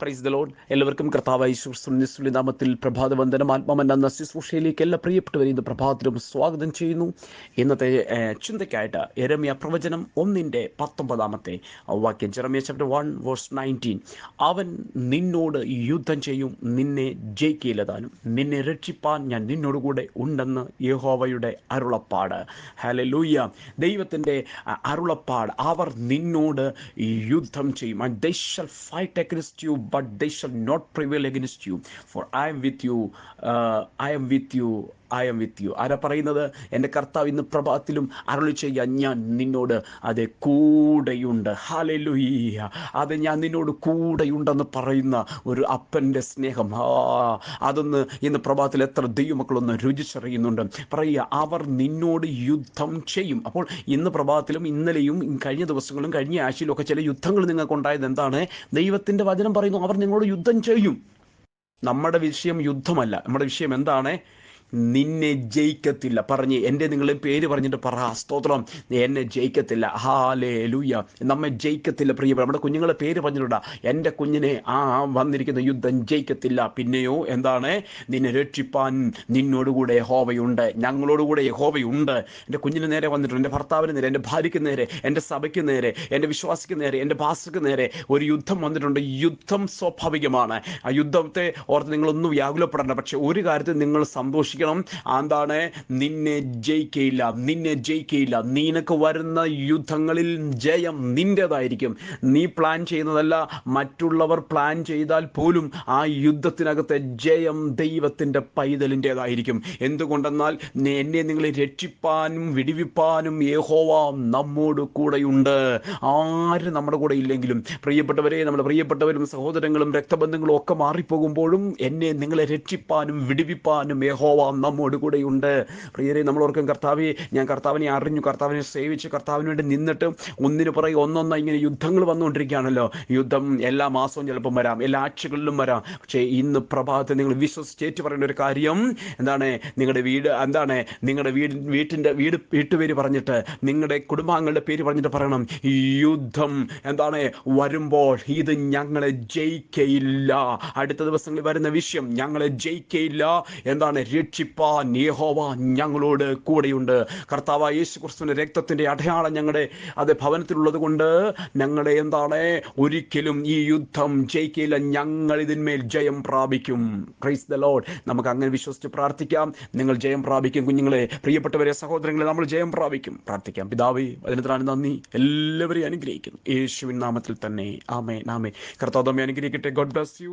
Praise the load എല്ലാവർക്കും കർത്താവായി നാമത്തിൽ പ്രഭാതവന്ദനം. ആത്മമന്ന ശുശ്രൂഷയിലേക്ക് എല്ലാ പ്രിയപ്പെട്ടവരെ ഇന്ന് പ്രഭാതത്തിലും സ്വാഗതം ചെയ്യുന്നു. ഇന്നത്തെ ചിന്തയ്ക്കായിട്ട് എരമ്യ പ്രവചനം ഒന്നിന്റെ പത്തൊമ്പതാമത്തെ വാക്യം. Jeremiah chapter one verse nineteen അവൻ നിന്നോട് യുദ്ധം ചെയ്യും നിന്നെ ജയിക്കില്ലതാനും നിന്നെ രക്ഷിപ്പാൻ ഞാൻ നിന്നോടുകൂടെ ഉണ്ടെന്ന് യഹോവയുടെ അരുളപ്പാട്. ഹലലൂയ ദൈവത്തിന്റെ അ- അരുളപ്പാട്. അവർ നിന്നോട് യുദ്ധം ചെയ്യും. They shall fight against you but they shall not prevail against you. For I am with you uh, I am with you I am with you ആരാ പറയുന്നത്? എന്റെ കർത്താവ് ഇന്ന് പ്രഭാതത്തിലും അരളി ചെയ്യാൻ ഞാൻ നിന്നോട് അതെ കൂടെയുണ്ട്. ഹാലലുയ്യ അത് ഞാൻ നിന്നോട് കൂടെയുണ്ടെന്ന് പറയുന്ന ഒരു അപ്പന്റെ സ്നേഹം. ആ അതൊന്ന് ഇന്ന് പ്രഭാതത്തിൽ എത്ര ദൈവമക്കളൊന്ന് രുചിച്ചറിയുന്നുണ്ട്. പറയുക അവർ നിന്നോട് യുദ്ധം ചെയ്യും. അപ്പോൾ ഇന്ന് പ്രഭാതത്തിലും ഇന്നലെയും കഴിഞ്ഞ ദിവസങ്ങളും കഴിഞ്ഞ ആഴ്ചയിലും ഒക്കെ ചില യുദ്ധങ്ങൾ നിങ്ങൾക്ക് ഉണ്ടായത് എന്താണ്? ദൈവത്തിന്റെ വചനം പറയുന്നു. അവർ നിങ്ങളോട് യുദ്ധം ചെയ്യും. നമ്മുടെ വിഷയം യുദ്ധമല്ല. നമ്മുടെ വിഷയം എന്താണ്? നിന്നെ ജയിക്കത്തില്ല. പറഞ്ഞ് എന്റെ നിങ്ങളെ പേര് പറഞ്ഞിട്ട് പറ. സ്തോത്രം. എന്നെ ജയിക്കത്തില്ല. ഹാലേ ലൂയ നമ്മെ ജയിക്കത്തില്ല പ്രിയ നമ്മുടെ കുഞ്ഞുങ്ങളെ പേര് പറഞ്ഞിട്ടുണ്ടാ. എന്റെ കുഞ്ഞിനെ ആ വന്നിരിക്കുന്ന യുദ്ധം ജയിക്കത്തില്ല. പിന്നെയോ എന്താണ്? നിന്നെ രക്ഷിപ്പാൻ നിന്നോടുകൂടെ ഹോവയുണ്ട് ഞങ്ങളോടുകൂടെ ഹോവയുണ്ട് എന്റെ കുഞ്ഞിന് നേരെ വന്നിട്ടുണ്ട്. എന്റെ ഭർത്താവിന് നേരെ എന്റെ ഭാര്യയ്ക്ക് നേരെ എന്റെ സഭയ്ക്ക് നേരെ എന്റെ വിശ്വാസിക്ക് നേരെ എന്റെ ഭാഷയ്ക്ക് നേരെ ഒരു യുദ്ധം വന്നിട്ടുണ്ട്. യുദ്ധം സ്വാഭാവികമാണ്. ആ യുദ്ധത്തെ ഓർത്ത് നിങ്ങളൊന്നും വ്യാകുലപ്പെടേണ്ട. പക്ഷേ ഒരു കാര്യത്തിൽ നിങ്ങൾ സന്തോഷിക്കണം. എന്താണ് നിന്നെ ജയിക്കയില്ല നിന്നെ ജയിക്കയില്ല. നിനക്ക് വരുന്ന യുദ്ധങ്ങളിൽ ജയം നിന്റെതായിരിക്കും നീ പ്ലാൻ ചെയ്യുന്നതല്ല മറ്റുള്ളവർ പ്ലാൻ ചെയ്താൽ പോലും ആ യുദ്ധത്തിനകത്തെ ജയം ദൈവത്തിന്റെ പൈതലിന്റെതായിരിക്കും. എന്തുകൊണ്ടെന്നാൽ എന്നെ നിങ്ങളെ രക്ഷിപ്പാനും വിടിവിപ്പാനും യഹോവ നമ്മോട് കൂടെയുണ്ട്. ആര് നമ്മുടെ കൂടെ ഇല്ലെങ്കിലും. പ്രിയപ്പെട്ടവരെ നമ്മുടെ പ്രിയപ്പെട്ടവരും സഹോദരങ്ങളും രക്തബന്ധങ്ങളും ഒക്കെ മാറിപ്പോകുമ്പോഴും എന്നെ നിങ്ങളെ രക്ഷിപ്പാനും വിടിവിപ്പാനും യഹോവ നമ്മോട് കൂടെയുണ്ട്. പ്രിയരെ നമ്മൾ ഓർക്കും കർത്താവെ ഞാൻ കർത്താവിനെ അറിഞ്ഞു കർത്താവിനെ സേവിച്ച് കർത്താവിന് വേണ്ടി നിന്നിട്ട് ഒന്നിനു പുറകെ ഒന്നൊന്നായി ഇങ്ങനെ യുദ്ധങ്ങൾ വന്നുകൊണ്ടിരിക്കുകയാണല്ലോ. യുദ്ധം എല്ലാ മാസവും ചിലപ്പം വരാം എല്ലാ ആഴ്ചകളിലും വരാം. പക്ഷേ ഇന്ന് പ്രഭാതത്തിൽ നിങ്ങൾ വിശ്വസിച്ചേറ്റ് പറയുന്ന ഒരു കാര്യം എന്താണ്? നിങ്ങളുടെ വീട് എന്താണ്? നിങ്ങളുടെ വീട് വീട്ടിന്റെ വീട് വീട്ടുപേര് പറഞ്ഞിട്ട് നിങ്ങളുടെ കുടുംബാംഗങ്ങളുടെ പേര് പറഞ്ഞിട്ട് പറയണം. യുദ്ധം എന്താണ്? വരുമ്പോൾ ഇത് ഞങ്ങളെ ജയിക്കയില്ല. അടുത്ത ദിവസങ്ങളിൽ വരുന്ന വിഷയം ഞങ്ങളെ ജയിക്കയില്ല. എന്താണ്? രക്ഷിപ്പാൻ യഹോവ ഞങ്ങളോട് കൂടെയുണ്ട്. കർത്താവ് യേശു ക്രിസ്തുവിന്റെ രക്തത്തിന്റെ അടയാളം ഞങ്ങളുടെ അത് ഭവനത്തിലുള്ളത് കൊണ്ട് ഞങ്ങളെ എന്താണ്? ഒരിക്കലും ഈ യുദ്ധം ജയിക്കില്ല ഞങ്ങൾ ഇതിന്മേൽ ജയം പ്രാപിക്കും. ക്രൈസ് ദ ലോഡ് നമുക്ക് അങ്ങനെ വിശ്വസിച്ച് പ്രാർത്ഥിക്കാം. നിങ്ങൾ ജയം പ്രാപിക്കും കുഞ്ഞുങ്ങളെ. പ്രിയപ്പെട്ടവരെ സഹോദരങ്ങളെ നമ്മൾ ജയം പ്രാപിക്കും. പ്രാർത്ഥിക്കാം. പിതാവേ അതിനത്തിലാണ് നന്ദി. എല്ലാവരെയും അനുഗ്രഹിക്കുന്നു. യേശുവിൻ നാമത്തിൽ തന്നെ. ആമേ നാമേ കർത്താവ് അനുഗ്രഹിക്കട്ടെ. God bless you